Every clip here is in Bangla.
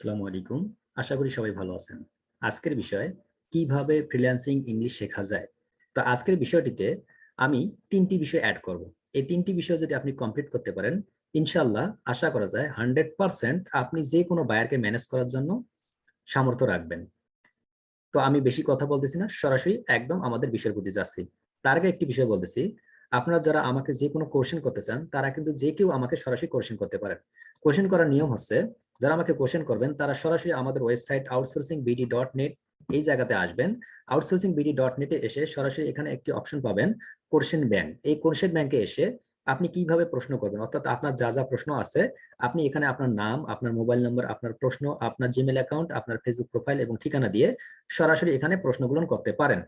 আসসালামু আলাইকুম। আশা করি সবাই ভালো আছেন। আজকের বিষয়, কীভাবে ফ্রিল্যান্সিং ইংলিশ শেখা যায়? তো আজকের বিষয়টিতে আমি তিনটি বিষয় অ্যাড করব। এই তিনটি বিষয় যদি আপনি কমপ্লিট করতে পারেন ইনশাল্লাহ আশা করা যায় হান্ড্রেড পার্সেন্ট আপনি যে কোনো বায়ারকে ম্যানেজ করার জন্য সামর্থ্য রাখবেন। তো আমি বেশি কথা বলতেছি না, সরাসরি একদম আমাদের বিষয়ের প্রতি যাচ্ছি। তার আগে একটি বিষয় বলতেছি, আপনারা যারা আমাকে যে কোনো কোশ্চেন করতে চান, তারা কিন্তু যে কেউ আমাকে সরাসরি কোশ্চেন করতে পারেন। কোশ্চেন করার নিয়ম হচ্ছে যারা আমাকে কোশ্চেন করবেন, তারা সরাসরি আমাদের website outsourcing BD dot net এই জায়গাতে আসবেন। আউটসোর্সিং বিডি ডট নেটে এসে সরাসরি এখানে একটি অপশন পাবেন কোশ্চেন ব্যাংক এই কোশ্চেন ব্যাংকে এসে আপনি কীভাবে প্রশ্ন করবেন? অর্থাৎ আপনার যা যা প্রশ্ন আছে, আপনি এখানে আপনার নাম, আপনার মোবাইল নম্বর আপনার প্রশ্ন, আপনার জিমেল অ্যাকাউন্ট আপনার ফেসবুক প্রোফাইল এবং ঠিকানা দিয়ে সরাসরি এখানে প্রশ্নগুলো করতে পারেন।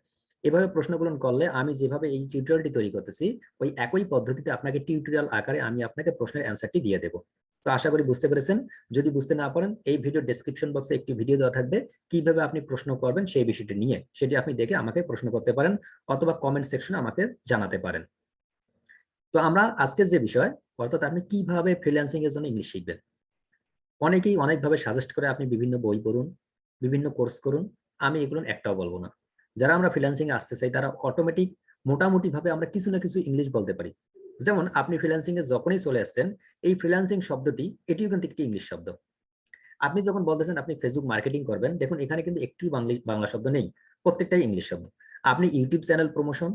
এভাবে প্রশ্নগুলো করলে আমি যেভাবে এই টিউটোরিয়ালটি তৈরি করতেছি, ওই একই পদ্ধতিতে আপনাকে টিউটোরিয়াল আকারে আমি আপনাকে প্রশ্নের অ্যান্সারটি দিয়ে দেবো। তো আশা করি বুঝতে পেরেছেন। যদি বুঝতে না পারেন, এই ভিডিও ডেসক্রিপশন বক্সে একটি ভিডিও দেওয়া থাকবে, কীভাবে আপনি প্রশ্ন করবেন সেই বিষয়টি নিয়ে। সেটি আপনি দেখে আমাকে প্রশ্ন করতে পারেন অথবা কমেন্ট সেকশনে আমাকে জানাতে পারেন। তো আমরা আজকের যে বিষয়, অর্থাৎ আপনি কীভাবে ফ্রিল্যান্সিং এর জন্য ইংলিশ শিখবেন? অনেকেই অনেকভাবে সাজেস্ট করে আপনি বিভিন্ন বই পড়ুন, বিভিন্ন কোর্স করুন, আমি এগুলো একটাও বলব না। যারা আমরা ফ্রিল্যান্সিং এ আসতে চাই, তারা অটোমেটিক মোটামুটি ভাবে আমরা কিছু না কিছু ইংলিশ বলতে পারি। যেমন আপনি ফ্রিল্যান্সিং এ যখনই চলে আসছেন, এই ফ্রিল্যান্সিং শব্দটি, এটিও কিন্তু একটি ইংলিশ শব্দ। আপনি যখন বলতেছেন আপনি ফেসবুক মার্কেটিং করবেন, দেখুন এখানে কিন্তু একটু বাংলা বাংলা শব্দ নেই, প্রত্যেকটাই ইংলিশ শব্দ। আপনি ইউটিউব চ্যানেল প্রমোশন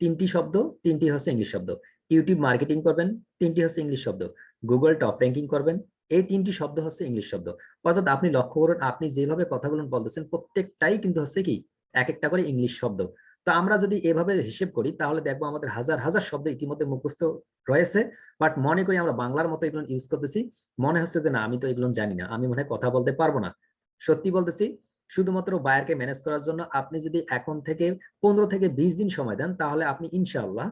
তিনটি শব্দ, তিনটি হচ্ছে ইংলিশ শব্দ। ইউটিউব মার্কেটিং করবেন, তিনটি হচ্ছে ইংলিশ শব্দ। গুগল টপ র্যাঙ্কিং করবেন, এই তিনটি শব্দ হচ্ছে ইংলিশ শব্দ। অর্থাৎ আপনি লক্ষ্য করুন, আপনি যেভাবে কথাগুলো বলতেছেন, প্রত্যেকটাই কিন্তু হচ্ছে কি, এক একটা করে ইংলিশ শব্দ। তো আমরা যদি এভাবে হিসেব করি, তাহলে দেখব আমাদের হাজার হাজার শব্দ ইতিমধ্যে মুখস্থ রয়েছে। বাট মনে করি আমরা বাংলার মতো এগুলো ইউজ করতেছি। মনে হচ্ছে যে না, আমি তো এগুলো জানি না। আমি মনে কথা বলতে পারব না। সত্যি বলতেছি, শুধুমাত্র বায়ারকে ম্যানেজ করার জন্য আপনি যদি এখন থেকে পনেরো থেকে বিশ দিন সময় দেন, তাহলে আপনি ইনশাআল্লাহ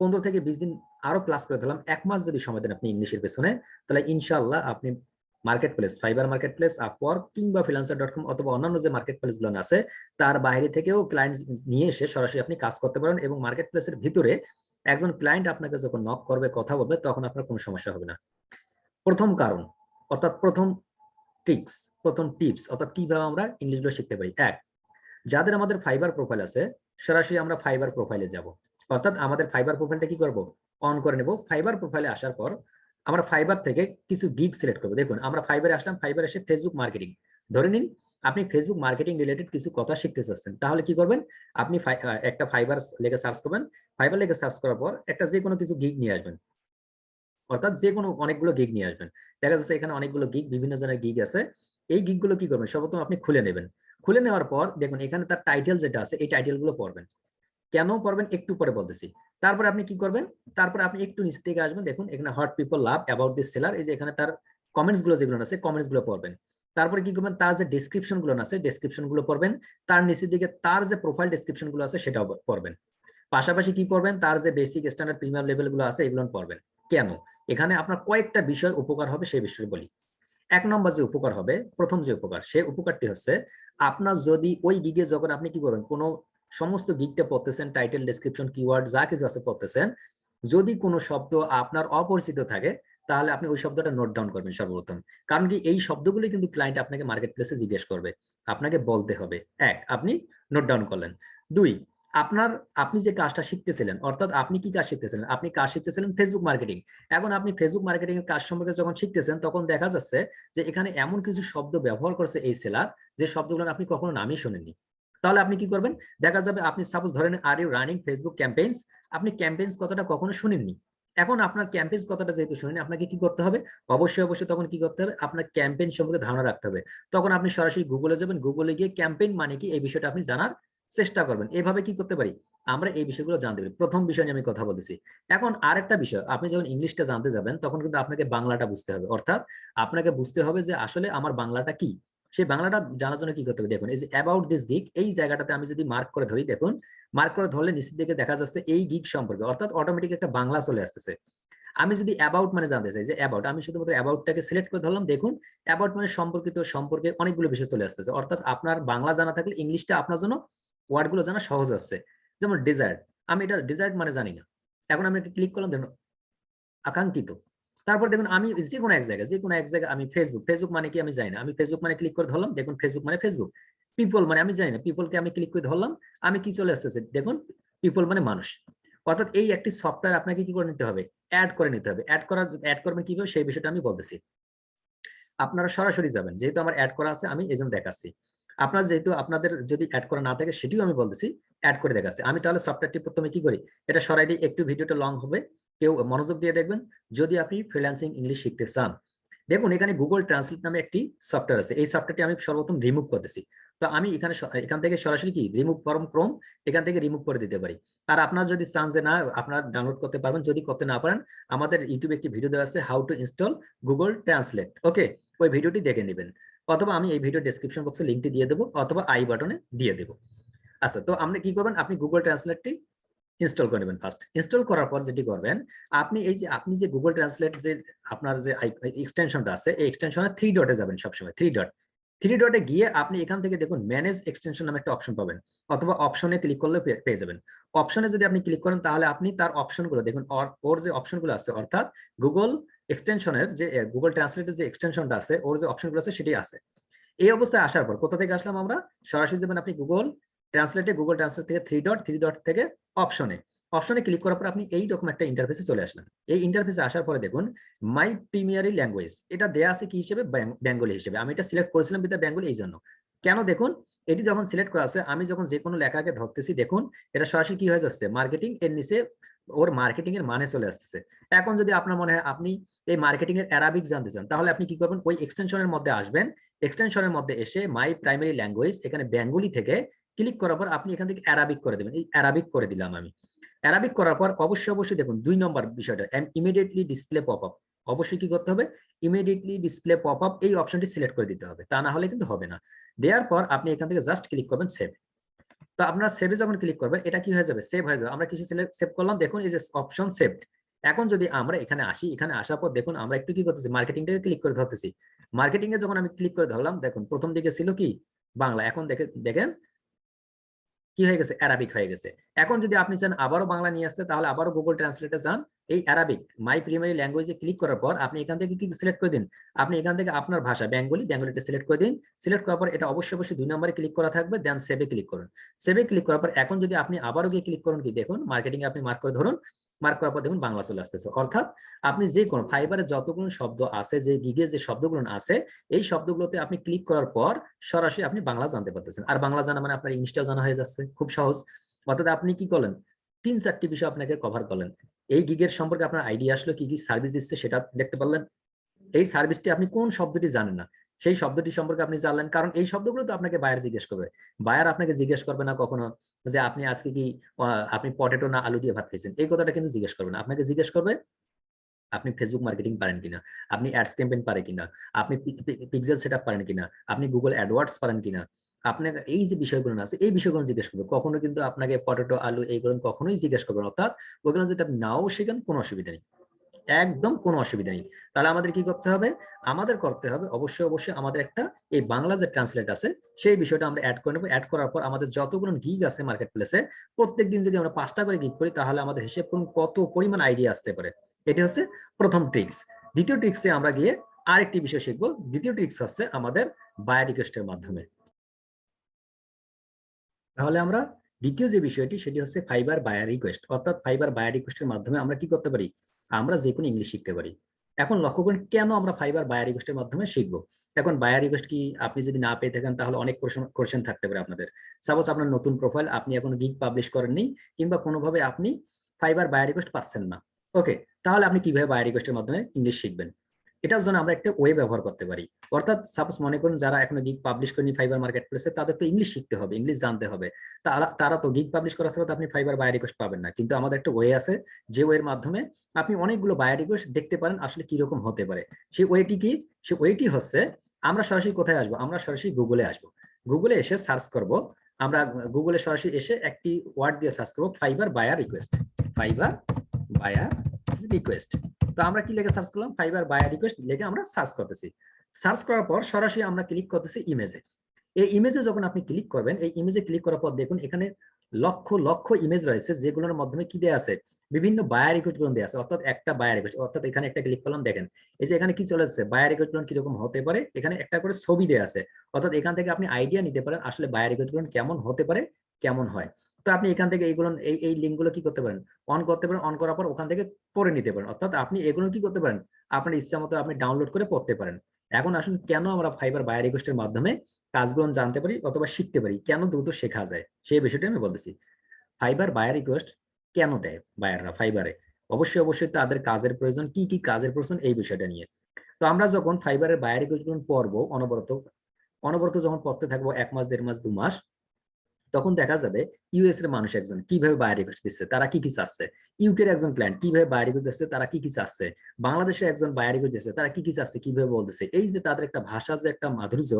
পনেরো থেকে বিশ দিন আরও ক্লাস করে দিলাম। এক মাস যদি সময় দেন আপনি ইংলিশের পেছনে, তাহলে ইনশাআল্লাহ আপনি market place Fiverr market place Upwork কিংবা ফ্রিল্যান্সার ডট কম অথবা অন্যান্য যে মার্কেট প্লেসগুলো আছে, তার বাইরে থেকেও ক্লায়েন্ট নিয়ে এসে সরাসরি আপনি কাজ করতে পারেন এবং মার্কেট প্লেসের ভিতরে একজন ক্লায়েন্ট আপনাকে যখন নক করবে, কথা বলবে, তখন আপনার কোনো সমস্যা হবে না। প্রথম কারণ, অর্থাৎ প্রথম টিক্স প্রথম টিপস অর্থাৎ কীভাবে আমরা ইংলিশগুলো শিখতে পারি। এক, যাদের আমাদের ফাইবার প্রোফাইল আছে, সরাসরি আমরা ফাইবার প্রোফাইলে যাব। অর্থাৎ আমাদের ফাইবার প্রোফাইলটা কি করব? অন করে নেব। ফাইবার প্রোফাইলে আসার পর আমরা ফাইবার থেকে কিছু গিগ সিলেক্ট করব। দেখুন, আমরা ফাইবারে আসলাম ফাইবার এসে ফেসবুক মার্কেটিং ধরে নিন, আপনি ফেসবুক মার্কেটিং রিলেটেড কিছু কথা শিখতে চাচ্ছেন। তাহলে কি করবেন? আপনি একটা ফাইবার লেগে সার্চ করবেন। ফাইবার লেগে সার্চ করার পর একটা যে কোনো কিছু গিগ নিয়ে আসবেন। অর্থাৎ যে কোনো অনেকগুলো গিগ নিয়ে আসবেন। দেখা যাচ্ছে এখানে অনেকগুলো গিগ বিভিন্ন জনের গিগ আছে। এই গিগগুলো কি করবেন? সর্বপ্রথম আপনি খুলে নেবেন। খুলে নেওয়ার পর দেখুন, এখানে তার টাইটেল যেটা আছে, এই টাইটেলগুলো পড়বেন। কেন পড়বেন? একটু পরে বলতেছি। তারপরে আপনি কি করবেন? তারপরে আপনি একটু নিচ থেকে আসবেন। দেখুন, এখানে what people love about this seller এই যে এখানে তার কমেন্টসগুলো যেগুলো আছে কমেন্টসগুলো পড়বেন। তারপরে কি করবেন? তার যে ডেসক্রিপশনগুলো আছে ডেসক্রিপশনগুলো পড়বেন। তার নিচের দিকে তার যে প্রোফাইল ডেসক্রিপশনগুলো আছে, সেটাও পড়বেন। পাশাপাশি কি করবেন তার যে বেসিক স্ট্যান্ডার্ড প্রিমিয়াম লেভেলগুলো আছে, এগুলো পড়বেন। কেন? এখানে আপনার কয়েকটা বিষয় উপকার হবে, সেই বিষয়ে বলি। এক নম্বর যে উপকার হবে, প্রথম যে উপকার, সে উপকারটি হচ্ছে, আপনার যদি ওই গিগে যখন আপনি কি করবেন, কোনো সমস্ত গিকটা পড়তেছেন টাইটেল ডেসক্রিপশন কিওয়ার্ড যা কিছু আছে পড়তেছেন, যদি কোনো শব্দ আপনার অপরিচিত থাকে, তাহলে আপনি ওই শব্দটা নোট ডাউন করবেন সর্বপ্রথম। কারণ কি এই শব্দগুলি কিন্তু ক্লায়েন্ট আপনাকে মার্কেট প্লেসে জিজ্ঞেস করবে, আপনাকে বলতে হবে। এক, আপনি নোট ডাউন করলেন। দুই, আপনার, আপনি যে কাজটা শিখতেছিলেন, অর্থাৎ আপনি কি কাজ শিখতেছিলেন? আপনি কাজ শিখতেছিলেন ফেসবুক মার্কেটিং এখন আপনি ফেসবুক মার্কেটিং এর কাজ সম্পর্কে যখন শিখতেছেন, তখন দেখা যাচ্ছে যে এখানে এমন কিছু শব্দ ব্যবহার করছে এই সেলার যে শব্দগুলো আপনি কখনো নামই শোনেননি। তাহলে আপনি কি করবেন? দেখা যাবে আপনি সাপোজ ধরেন are you running Facebook campaigns আপনি ক্যাম্পেইনস কথাটা কখনো শুনেননি? এখন আপনার ক্যাম্পেইনস কথাটা যেহেতু শুনেন আপনাকে কি করতে হবে? অবশ্যই অবশ্যই তখন কি করতে হবে? আপনার ক্যাম্পেইন সম্পর্কে ধারণা রাখতে হবে। তখন আপনি সরাসরি গুগলে যাবেন। গুগলে গিয়ে ক্যাম্পেইন মানে কি? এই বিষয়টা আপনি জানার চেষ্টা করবেন। এভাবে কি করতে পারি? আমরা এই বিষয়গুলো জানতে পারি। প্রথম বিষয় নিয়ে আমি কথা বলতেছি। এখন আরেকটা বিষয়, আপনি যখন ইংলিশটা জানতে যাবেন, তখন কিন্তু আপনাকে বাংলাটা বুঝতে হবে। অর্থাৎ আপনাকে বুঝতে হবে যে আসলে আমার বাংলাটা কি? সেই বাংলাটা জানার জন্য কি করতে হবে? দেখুন, এই যে অ্যাবাউট দিস গিক এই জায়গাটাতে আমি যদি মার্ক করে ধরি, দেখুন মার্ক করে ধরলে নিচের দিকে দেখা যাচ্ছে এই গিক সম্পর্কে, অর্থাৎ অটোমেটিক একটা বাংলা চলে আসতেছে। আমি যদি অ্যাবাউট মানে জানতে চাই, যে অ্যাবাউট আমি শুধুমাত্র অ্যাবাউটটাকে সিলেক্ট করে ধরলাম, দেখুন অ্যাবাউট মানে সম্পর্কিত সম্পর্কে অনেকগুলো বিষয় চলে আসতেছে। অর্থাৎ আপনার বাংলা জানা থাকলে ইংলিশটা আপনার জন্য ওয়ার্ডগুলো জানা সহজ আছে। যেমন ডিজায়ার্ড আমি এটা ডিজায়ার্ড মানে জানি না। এখন আমি ক্লিক করলাম, দেখুন, আকাঙ্ক্ষিত। তারপর দেখুন আমি যে কোনো এক জায়গায় যে কোনো এক জায়গায় আমি ফেসবুক ফেসবুক মানে কি আমি জানি না। আমি ফেসবুক মানে ক্লিক করে ধরলাম, দেখুন ফেসবুক মানে ফেসবুক পিপল মানে আমি জানি না পিপলকে আমি ক্লিক করে ধরলাম, আমি কি চলে আসতেছে? দেখুন পিপল মানে মানুষ। অর্থাৎ এই একটি সফটওয়্যার আপনাকে কি করে নিতে হবে? অ্যাড করে নিতে হবে। অ্যাড করার অ্যাড করবেন কীভাবে? সেই বিষয়টা আমি বলতেছি। আপনারা সরাসরি যাবেন। যেহেতু আমার অ্যাড করা আছে, আমি এই জন্য দেখাচ্ছি। আপনার যেহেতু আপনাদের যদি অ্যাড করা না থাকে, সেটিও আমি বলতেছি অ্যাড করে দেখাচ্ছি। আমি তাহলে সফটওয়্যারটি প্রথমে কি করি? এটা সরাই দিই, একটু ভিডিওটা লং হবে। কেউ মনোযোগ দিয়ে দেখবেন যদি আপনি ফ্রিল্যান্সিং ইংলিশ শিখতে চান। দেখুন, এখানে গুগল ট্রান্সলেট নামে একটি সফটওয়্যার আছে। এই সফটওয়্যারটি আমি সর্বপ্রথম রিমুভ করতেছি। তো আমি এখানে এখান থেকে সরাসরি কি? রিমুভ ফরম ক্রোম এখান থেকে রিমুভ করে দিতে পারি। আর আপনার যদি চান যে না, আপনারা ডাউনলোড করতে পারবেন, যদি করতে না পারেন, আমাদের ইউটিউবে একটি ভিডিও দেওয়া আছে how to install Google Translate okay ওই ভিডিওটি দেখে নেবেন। অথবা আমি এই ভিডিও ডেসক্রিপশন বক্সে লিঙ্কটি দিয়ে দেবো, অথবা আই বাটনে দিয়ে দেবো। আচ্ছা তো আপনি কি করবেন? আপনি গুগল ট্রান্সলেটটি ইনস্টল করে নেবেন ফার্স্ট ইনস্টল করার পর যেটি করবেন, আপনি এই যে, আপনি যে গুগল ট্রান্সলেট যে আপনার যে এক্সটেনশনটা আছে, এই এক্সটেনশনে থ্রি ডটে যাবেন সবসময় থ্রি ডট থ্রি ডটে গিয়ে আপনি এখান থেকে দেখুন ম্যানেজ এক্সটেনশন নামে একটা অপশন পাবেন, অথবা অপশনে ক্লিক করলে পেয়ে যাবেন। অপশনে যদি আপনি ক্লিক করেন, তাহলে আপনি তার অপশনগুলো দেখুন ওর- যে অপশনগুলো আছে, অর্থাৎ গুগল এক্সটেনশনের যে গুগল ট্রান্সলেটের যে এক্সটেনশনটা আছে, ওর যে অপশনগুলো আছে সেটি আছে। এই অবস্থায় আসার পর কোথা থেকে আসলাম আমরা? সরাসরি যাবেন আপনি গুগল ট্রান্সলেটে গুগল ট্রান্সলেট থেকে থ্রি ডট থ্রি ডট থেকে অপশনে অপশনে ক্লিক করার পর আপনি এই রকম একটা ইন্টারফেসে চলে আসলেন। এই ইন্টারফেসে আসার পরে দেখুন মাই প্রিমিয়ারি ল্যাঙ্গুয়েজ এটা দেয়া আছে কি হিসেবে? বেঙ্গলি হিসেবে। আমি এটা সিলেক্ট করেছিলাম বিদ্যা বেঙ্গলি এই জন্য। কেন দেখুন, এটি যখন সিলেক্ট করা আছে, আমি যখন যে কোনো লেখাকে ধরতেছি, দেখুন, এটা সরাসরি কি হয়ে যাচ্ছে? মার্কেটিং এর নিচে ওর মার্কেটিং এর মানে চলে আসতেছে। এখন যদি আপনার মনে হয় আপনি এই মার্কেটিং এর অ্যারাবিক জানতে চান, তাহলে আপনি কি করবেন? ওই এক্সটেনশনের মধ্যে আসবেন। এক্সটেনশনের মধ্যে এসে মাই প্রাইমারি ল্যাঙ্গুয়েজ এখানে বেঙ্গলি থেকে ক্লিক করার পর আপনি এখান থেকে অ্যারাবিক করে দেবেন। এই অ্যারাবিক করে দিলাম আমি। অ্যারাবিক করার পর অবশ্যই অবশ্যই দেখুন, দুই নম্বর বিষয়টা ইমিডিয়েটলি ডিসপ্লে পপ আপ অবশ্যই কি করতে হবে? ইমিডিয়েটলি ডিসপ্লে পপ আপ এই অপশনটি সিলেক্ট করে দিতে হবে। তা না হলে কিন্তু হবে না। দেওয়ার পর আপনি এখান থেকে জাস্ট ক্লিক করবেন সেভ তো আপনার সেভে যখন ক্লিক করবেন, এটা কি হয়ে যাবে? সেভ হয়ে যাবে। আমরা কিছু সেভ করলাম, দেখুন এই যে অপশন সেভড এখন যদি আমরা এখানে আসি, এখানে আসার পর দেখুন আমরা একটু কি করতেছি? মার্কেটিংটাকে ক্লিক করে ধরতেছি। মার্কেটিং এ যখন আমি ক্লিক করে ধরলাম, দেখুন প্রথম দিকে ছিল কি? বাংলা। এখন দেখে দেখেন কি হয়ে গেছে? অ্যারাবিক হয়ে গেছে। এখন যদি আপনি চান আবারও বাংলা নিয়ে আসতে, তাহলে আবারও গুগল ট্রান্সলেটে যান। এই অ্যারাবিক মাই প্রিমারি ল্যাঙ্গুয়েজে ক্লিক করার পর আপনি এখান থেকে কি সিলেক্ট করে দিন? আপনি এখান থেকে আপনার ভাষা বেঙ্গলি বেঙ্গলিটা সিলেক্ট করে দিন। সিলেক্ট করার পর এটা অবশ্যই অবশ্যই দুই নম্বরে ক্লিক করা থাকবে দেন সেভে ক্লিক করুন। সেভে ক্লিক করার পর এখন যদি আপনি আবারও গিয়ে ক্লিক করুন কি? দেখুন মার্কেটিং আপনি মার্ক করে ধরুন। মার্ক করার পর দেখুন বাংলা চলে আসতেছে। অর্থাৎ আপনি যে কোনো ফাইবারে যতগুলো শব্দ আছে, যে গিগে যে শব্দগুলো আছে, এই শব্দগুলোতে আপনি ক্লিক করার পর সরাসরি আপনি বাংলা জানতে পারতেছেন। আর বাংলা জানা মানে আপনার ইংলিশটাও জানা হয়ে যাচ্ছে, খুব সহজ। অর্থাৎ আপনি কি করলেন? তিন চারটি বিষয় আপনাকে কভার করলেন। এই গিগের সম্পর্কে আপনার আইডিয়া আসলো, কি কি সার্ভিস দিচ্ছে সেটা দেখতে পারলেন। এই সার্ভিসটি আপনি কোন শব্দটি জানেন না, সেই শব্দটি সম্পর্কে আপনি জানলেন। কারণ এই শব্দগুলো তো আপনাকে বায়ার জিজ্ঞেস করবে। বায়ার আপনাকে জিজ্ঞেস করবে না কখনো। যে আপনি আজকে কি আপনি পটেটো না আলু দিয়ে ভাত খাইছেন? এই কথাটা কিন্তু জিজ্ঞেস করবে না আপনাকে জিজ্ঞেস করবে, আপনি ফেসবুক মার্কেটিং পারেন কিনা? আপনি অ্যাডস ক্যাম্পেন পারে কিনা? আপনি পিক্সেল সেটআপ পারেন কিনা? আপনি গুগল অ্যাডওয়ার্ডস পারেন কিনা? আপনার এই যে বিষয়গুলো আছে, এই বিষয়গুলো জিজ্ঞেস করবে। কখনো কিন্তু আপনাকে পটেটো আলু, এইগুলো কখনোই জিজ্ঞেস করবে অর্থাৎ ওইগুলো যদি আপনি নাও শেখেন, কোনো অসুবিধা নেই। একদম কোনো অসুবিধা নেই। তাহলে আমাদের কি করতে হবে? আমাদের করতে হবে, অবশ্যই অবশ্যই আমাদের একটা এই বাংলা যে ট্রান্সলেট আছে, সেই বিষয়টা আমরা অ্যাড করে নেব। অ্যাড করার পর আমাদের যতগুলো গিগ আছে মার্কেট প্লেসে প্রত্যেক দিন যদি আমরা পাঁচটা করে গিগ করি, তাহলে আমাদের হিসেব করুন কত পরিমাণ আইডিয়া আসতে পারে। এটি হচ্ছে প্রথম ট্রিক্স দ্বিতীয় ট্রিক্সে আমরা গিয়ে আরেকটি বিষয় শিখব। দ্বিতীয় ট্রিক্স হচ্ছে আমাদের বায়ার রিকোয়েস্টের মাধ্যমে। তাহলে আমরা দ্বিতীয় যে বিষয়টি, সেটি হচ্ছে ফাইবার বায়ার রিকোয়েস্ট অর্থাৎ ফাইবার বায়ার রিকোয়েস্টের মাধ্যমে আমরা কি করতে পারি? আমরা যে কোনো ইংলিশ শিখতে পারি। এখন লক্ষ্য করুন কেন আমরা ফাইবার বায়ার রিকোয়েস্টের মাধ্যমে শিখব? এখন বায়ার রিকোয়েস্ট কি আপনি যদি না পেয়ে থাকেন তাহলে অনেক কোশ্চেন থাকতে পারে আপনাদের। সাপোজ আপনার নতুন প্রোফাইল আপনি এখন গিগ পাবলিশ করেননি, কিংবা কোনোভাবে আপনি ফাইবার বায়ার রিকোয়েস্ট পাচ্ছেন না। ওকে তাহলে আপনি কীভাবে বায়ার রিকোয়েস্টের মাধ্যমে ইংলিশ শিখবেন? এটার জন্য আমরা একটা ওয়ে ব্যবহার করতে পারি। অর্থাৎ সাপোজ মনে করুন যারা এখনও গিগ পাবলিশ করেনি ফাইবার মার্কেট প্লেসে তাদের তো ইংলিশ শিখতে হবে ইংলিশ জানতে হবে। তারা তারা তো গিগ পাবলিশ করার সাথে আপনি ফাইবার বায়ার রিকোয়েস্ট পাবেন না। কিন্তু আমাদের একটা ওয়ে আছে, যে ওয়ের মাধ্যমে আপনি অনেকগুলো বায়ার রিকোয়েস্ট দেখতে পারেন আসলে কি রকম হতে পারে। সেই ওয়েটি কি? সেই ওয়েটি হচ্ছে, আমরা সরাসরি কোথায় আসব? আমরা সরাসরি গুগলে আসব। গুগলে এসে সার্চ করব। আমরা গুগলে সরাসরি এসে একটি ওয়ার্ড দিয়ে সার্চ করব Fiverr buyer request Fiverr buyer request তো আমরা কি লিখে সার্চ করলাম? ফাইবার বায়ার রিকোয়েস্ট লিখে আমরা সার্চ করতেছি। সার্চ করার পর সরাসরি আমরা ক্লিক করতেছি ইমেজে এই ইমেজে যখন আপনি ক্লিক করবেন, এই ইমেজে ক্লিক করার পর দেখুন এখানে লক্ষ লক্ষ ইমেজ রয়েছে, যেগুলোর মাধ্যমে কি দেয়া আছে? বিভিন্ন বায়ার রিকোয়েস্টগুলো দেওয়া আছে। অর্থাৎ একটা বায়ার রিকোয়েস্ট অর্থাৎ এখানে একটা ক্লিক করলাম, দেখেন। এই যে এখানে কি চলে যাচ্ছে বায়ার রিকোয়েস্টগুলো কীরকম হতে পারে? এখানে একটা করে ছবি দেওয়া আছে। অর্থাৎ এখান থেকে আপনি আইডিয়া নিতে পারেন আসলে বায়ার রিকোয়েস্টগুলো কেমন হতে পারে, কেমন হয়। তো আপনি এখান থেকে এইগুলো, এই এই লিঙ্কগুলো কি করতে পারেন? অন করতে পারেন, অন করার পর ওখান থেকে পড়ে নিতে পারেন। অর্থাৎ আপনি এগুলো কি করতে পারেন? আপনার ইচ্ছা মতো আপনি ডাউনলোড করে পড়তে পারেন। এখন আসুন, কেন আমরা ফাইবার বায়ার রিকোয়েস্টের মাধ্যমে কাজগুলো জানতে পারি অথবা শিখতে পারি? কেন দ্রুত শেখা যায়? সেই বিষয়টি আমি বলতেছি। ফাইবার বায়ার রিকোয়েস্ট কেন দেয় বায়াররা ফাইবারে অবশ্যই অবশ্যই তাদের কাজের প্রয়োজন, কি কি কাজের প্রয়োজন এই বিষয়টা নিয়ে। তো আমরা যখন ফাইবারের বায়ার রিকোয়েস্ট পড়ব, অনবরত অনবরত যখন পড়তে থাকব, এক মাস, দেড় মাস, দু মাস তখন দেখা যাবে ইউএস এর মানুষ একজন কীভাবে রিকোয়েস্ট দিচ্ছে তারা কি কি চাচ্ছে? ইউকের একজন ক্লায়েন্ট কীভাবে রিকোয়েস্ট দিচ্ছে তারা কি কি চাচ্ছে? বাংলাদেশের একজন রিকোয়েস্ট দিচ্ছে তারা কি কি চাচ্ছে, কীভাবে বলতেছে? এই যে তাদের একটা ভাষা যে একটা মাধুর্য,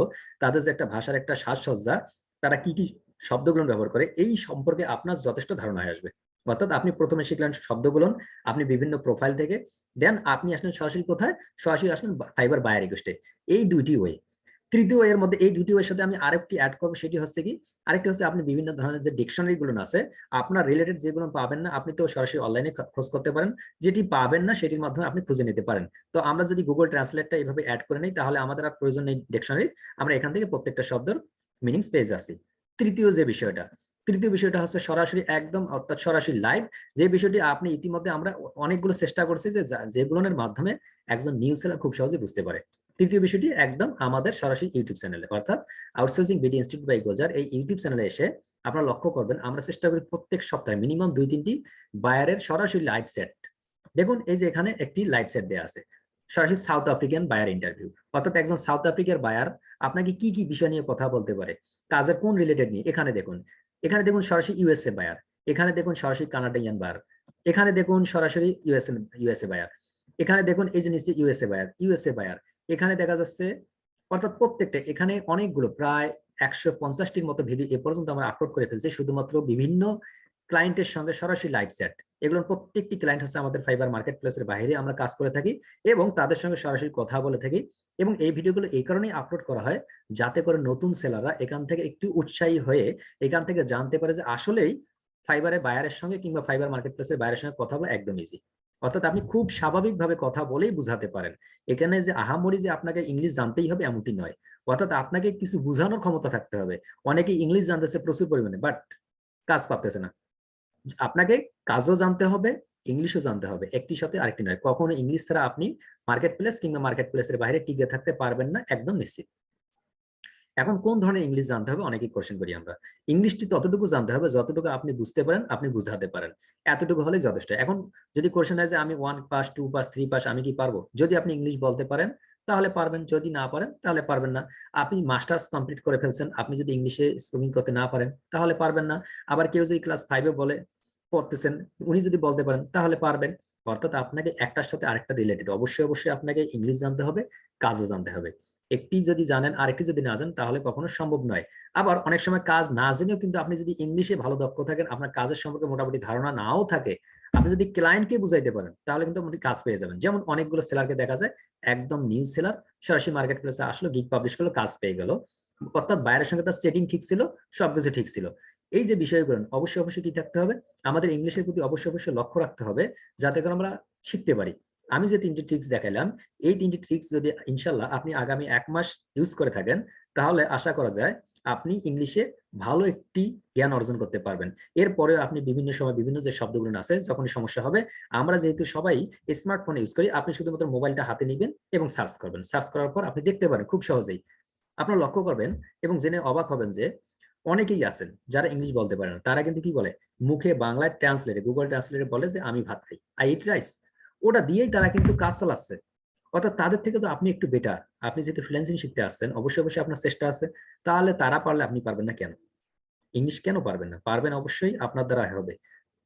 তাদের যে একটা ভাষার একটা সাজসজ্জা, তারা কি কি শব্দগুলো ব্যবহার করে, এই সম্পর্কে আপনার যথেষ্ট ধারণা হয়ে আসবে। অর্থাৎ আপনি প্রথমে শিখলেন শব্দগুলো আপনি বিভিন্ন প্রোফাইল থেকে দেন আপনি আসলেন সরাসরি কোথায়? সরাসরি আসলেন ফাইবার বায়ার রিকোয়েস্টে এই দুইটি ওয়ে তৃতীয় এর মধ্যে, এই দুটি ওয়ের সাথে আমি আরেকটি অ্যাড করব, সেটি হচ্ছে কি, আরেকটি হচ্ছে আপনি বিভিন্ন ধরনের যে ডিকশনারি গুলো আছে, আপনার রিলেটেড যেগুলো পাবেন না, আপনি তো সরাসরি অনলাইনে খোঁজ করতে পারেন, যেটি পাবেন না সেটির মাধ্যমে আপনি খুঁজে নিতে পারেন। তো আমরা যদি গুগল ট্রান্সলেটটা এইভাবে অ্যাড করে নিই, তাহলে আমাদের আর প্রয়োজন নেই ডিকশনারি আমরা এখান থেকে প্রত্যেকটা শব্দের মিনিংস পেয়ে যাচ্ছি। তৃতীয় যে বিষয়টা তৃতীয় বিষয়টা হচ্ছে সরাসরি একদম, অর্থাৎ সরাসরি লাইভ যে বিষয়টি আপনি ইতিমধ্যে আমরা অনেকগুলো চেষ্টা করছি যে যেগুলোর মাধ্যমে একজন নিউজ সেলার খুব সহজে বুঝতে পারে। তৃতীয় বিষয়টি একদম আমাদের সরাসরি ইউটিউব চ্যানেলে অর্থাৎ আউটসোর্সিং বিডি ইনস্টিটিউট বাই গোজার এই ইউটিউব চ্যানেলে এসে আপনারা লক্ষ্য করবেন, আমরা চেষ্টা করি প্রত্যেক সপ্তাহে মিনিমাম দুই তিনটি বায়ারের সরাসরি লাইভ সেট দেখুন, এই যে এখানে একটি লাইভ সেট দেওয়া আছে, সরাসরি সাউথ আফ্রিকান বায়ার ইন্টারভিউ অর্থাৎ একজন সাউথ আফ্রিকার বায়ার আপনাকে কি কি বিষয় নিয়ে কথা বলতে পারে, কাজের কোন রিলেটেড নিয়ে, এখানে দেখুন এখানে দেখুন সরাসরি ইউএসএ বায়ার এখানে দেখুন সরাসরি কানাডিয়ান বায়ার এখানে দেখুন সরাসরি ইউএসএ ইউএসএ বায়ার এখানে দেখুন এই জিনিসটি ইউএসএ বায়ার ইউএসএ বায়ার এখানে দেখা যাচ্ছে, অর্থাৎ প্রত্যেকটা, এখানে অনেকগুলো, প্রায় একশো পঞ্চাশটির মতো ভিডিও এ পর্যন্ত আমরা আপলোড করে ফেলছি, শুধুমাত্র বিভিন্ন ক্লায়েন্টের সঙ্গে সরাসরি লাইভ সেট এগুলোর প্রত্যেকটি ক্লায়েন্ট হচ্ছে আমাদের ফাইবার মার্কেট প্লেসের বাইরে আমরা কাজ করে থাকি এবং তাদের সঙ্গে সরাসরি কথা বলে থাকি এবং এই ভিডিওগুলো এই কারণেই আপলোড করা হয় যাতে করে নতুন সেলাররা এখান থেকে একটু উৎসাহী হয়ে এখান থেকে জানতে পারে যে আসলেই ফাইবারের বায়ারের সঙ্গে কিংবা ফাইবার মার্কেট প্লেসের বাইরের সঙ্গে কথা বলা একদম ইজি অর্থাৎ আপনি খুব স্বাভাবিকভাবে কথা বলেই বুঝাতে পারেন। এখানে যে আহামরি যে আপনাকে ইংলিশ জানতেই হবে এমনটি নয়। অর্থাৎ আপনাকে কিছু বোঝানোর ক্ষমতা থাকতে হবে। অনেকে ইংলিশ জানতেছে প্রচুর পরিমাণে বাট কাজ পাচ্ছে না। আপনাকে কাজও জানতে হবে, ইংলিশও জানতে হবে। একটি সাথে আরেকটি নয়। কখনো ইংলিশ ছাড়া আপনি মার্কেট প্লেস কিংবা মার্কেট প্লেসের বাইরে টিকে থাকতে পারবেন না, একদম নিশ্চিত। এখন কোন ধরনের ইংলিশ জানতে হবে? অনেকেই কোশ্চেন করি আমরা। ইংলিশটি ততটুকু জানতে হবে যতটুকু আপনি বুঝতে পারেন, আপনি বুঝাতে পারেন। এতটুকু হলে যথেষ্ট। এখন যদি কোশ্চেন হয় যে আমি one pass two pass three pass আমি কি পারব? যদি আপনি ইংলিশ বলতে পারেন তাহলে পারবেন, যদি না পারেন তাহলে পারবেন না। আপনি মাস্টার্স কমপ্লিট করে ফেলছেন, আপনি যদি ইংলিশে স্পিকিং করতে না পারেন তাহলে পারবেন না। আবার কেউ যদি ক্লাস ফাইভে বলে, পড়তেছেন, উনি যদি বলতে পারেন তাহলে পারবেন। অর্থাৎ আপনাকে একটার সাথে আরেকটা রিলেটেড অবশ্যই অবশ্যই আপনাকে ইংলিশ জানতে হবে, কাজও জানতে হবে। একটি যদি জানেন, আরেকটি যদি না জানেন, তাহলে কখনো সম্ভব নয়। আবার অনেক সময় কাজ না জেনেও কিন্তু আপনি যদি ইংলিশে ভালো দক্ষ থাকেন, আপনার কাজের সম্পর্কে মোটামুটি ধারণা নাও থাকে, আপনি যদি ক্লায়েন্টকে বুঝাইতে পারেন, তাহলে কিন্তু আপনি কাজ পেয়ে যাবেন। যেমন অনেকগুলো সেলারকে দেখা যায়, একদম নিউ সেলার, সরাসরি মার্কেট প্লেসে আসলো গিক পাবলিশ করল, কাজ পেয়ে গেল। অর্থাৎ বাইরের সঙ্গে তার সেটিং ঠিক ছিল, সবকিছু ঠিক ছিল। এই যে বিষয়গুলো অবশ্যই অবশ্যই কি থাকতে হবে? আমাদের ইংলিশের প্রতি অবশ্যই অবশ্যই লক্ষ্য রাখতে হবে, যাতে করে আমরা শিখতে পারি। আমি যে তিনটি ট্রিক্স দেখাইলাম, এই তিনটি ট্রিক্স যদি ইনশাল্লাহ আপনি আগামী এক মাস ইউজ করে থাকেন, তাহলে আশা করা যায় আপনি ইংলিশে ভালো একটি জ্ঞান অর্জন করতে পারবেন। এরপরে আপনি বিভিন্ন সময় বিভিন্ন যে শব্দগুলো আছে, যখনই সমস্যা হবে, আমরা যেহেতু সবাই স্মার্টফোন ইউজ করি, আপনি শুধুমাত্র মোবাইলটা হাতে নেবেন এবং সার্চ করবেন। সার্চ করার পর আপনি দেখতে পারেন খুব সহজেই। আপনারা লক্ষ্য করবেন এবং জেনে অবাক হবেন যে অনেকেই আছেন যারা ইংলিশ বলতে পারেন তারা কিন্তু কি বলে? মুখে বাংলায় ট্রান্সলেটে গুগল ট্রান্সলেটে বলে যে, আমি ভাত খাই। আই ইট রাইস ওটা দিয়েই তারা কিন্তু কাজ চালাচ্ছে অর্থাৎ তাদের থেকে তো আপনি একটু বেটার আপনি যেহেতু ফ্রিল্যান্সিং শিখতে আসছেন, অবশ্যই অবশ্যই আপনার চেষ্টা আছে। তাহলে তারা পারলে আপনি পারবেন না কেন? ইংলিশ কেন পারবেন না? পারবেন অবশ্যই, আপনার দ্বারা হবে।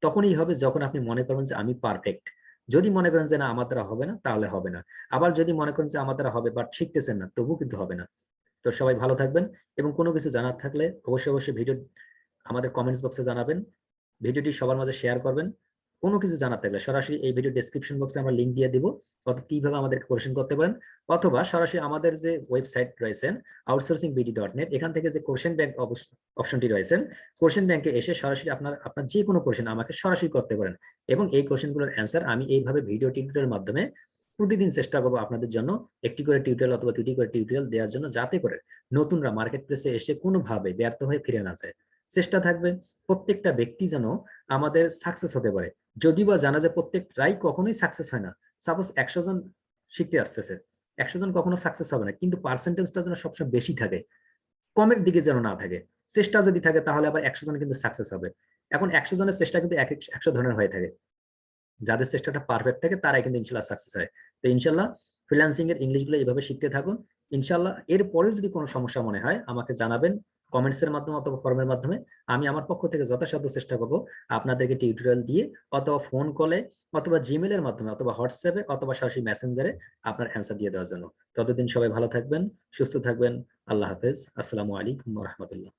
তখনই হবে যখন আপনি মনে করবেন যে আমি পারফেক্ট যদি মনে করেন যে না, আমার দ্বারা হবে না, তাহলে হবে না। আবার যদি মনে করেন যে আমার দ্বারা হবে বাট শিখতেছেন না তবু কিন্তু হবে না। তো সবাই ভালো থাকবেন এবং কোনো কিছু জানার থাকলে অবশ্যই অবশ্যই ভিডিও আমাদের কমেন্টস বক্সে জানাবেন। ভিডিওটি সবার মাঝে শেয়ার করবেন। কোনো কিছু জানার থাকলে সরাসরি এই ভিডিও ডেসক্রিপশন বক্সে আমরা লিংক দিয়ে দিব, অর্থাৎ কীভাবে আমাদেরকে কোশ্চেন করতে পারেন, অথবা সরাসরি আমাদের যে ওয়েবসাইট রয়েছেন আউটসোর্সিং বিডি ডট নেট এখান থেকে যে কোশ্চেন ব্যাংক অপশনটি রয়েছেন কোশ্চেন ব্যাংকে এসে সরাসরি আপনার আপনার যে কোনো কোশ্চেন আমাকে সরাসরি করতে পারেন। এবং এই কোশ্চেনগুলোর অ্যান্সার আমি এইভাবে ভিডিও টিউটোরিয়ালের মাধ্যমে প্রতিদিন চেষ্টা করব আপনাদের জন্য একটি করে টিউটোরিয়াল অথবা দুটি করে টিউটোরিয়াল দেওয়ার জন্য, যাতে করে নতুনরা মার্কেট প্লেসে এসে কোনোভাবে ব্যর্থ হয়ে ফিরে না যায়। চেষ্টা থাকবে প্রত্যেকটা ব্যক্তি যেন আমাদের সাকসেস হতে পারে। যদি বা জানা যায় প্রত্যেক প্রত্যেকটাই কখনোই সাকসেস হয় না। সাপোজ একশো জন শিখতে আসতেছে, একশো জন কখনো সাকসেস হবে না, কিন্তু পার্সেন্টেজটা যেন সবসময় বেশি থাকে, কমের দিকে যেন না থাকে। চেষ্টা যদি থাকে, তাহলে আবার একশো জন কিন্তু সাকসেস হবে। এখন একশো জনের চেষ্টা কিন্তু এক একশো ধরনের হয়ে থাকে। যাদের চেষ্টাটা পারফেক্ট থাকে, তারাই কিন্তু ইনশাল্লাহ সাকসেস হয়। তো ইনশাল্লাহ ফ্রিল্যান্সিং এর ইংলিশগুলো এইভাবে শিখতে থাকুন। ইনশাল্লাহ এরপরেও যদি কোনো সমস্যা মনে হয়, আমাকে জানাবেন। কমেন্টস এর মাধ্যমে অথবা ফর্মের মাধ্যমে আমি আমার পক্ষ থেকে যথাসাধ্য চেষ্টা করব আপনাদেরকে টিউটোরিয়াল দিয়ে অথবা ফোন কলে অথবা জিমেলের মাধ্যমে অথবা হোয়াটসঅ্যাপে অথবা সরাসরি মেসেঞ্জারে আপনার অ্যান্সার দিয়ে দেওয়ার জন্য। ততদিন সবাই ভালো থাকবেন, সুস্থ থাকবেন, আল্লাহ হাফেজ। আসসালামু আলাইকুম রহমতুল্লাহ।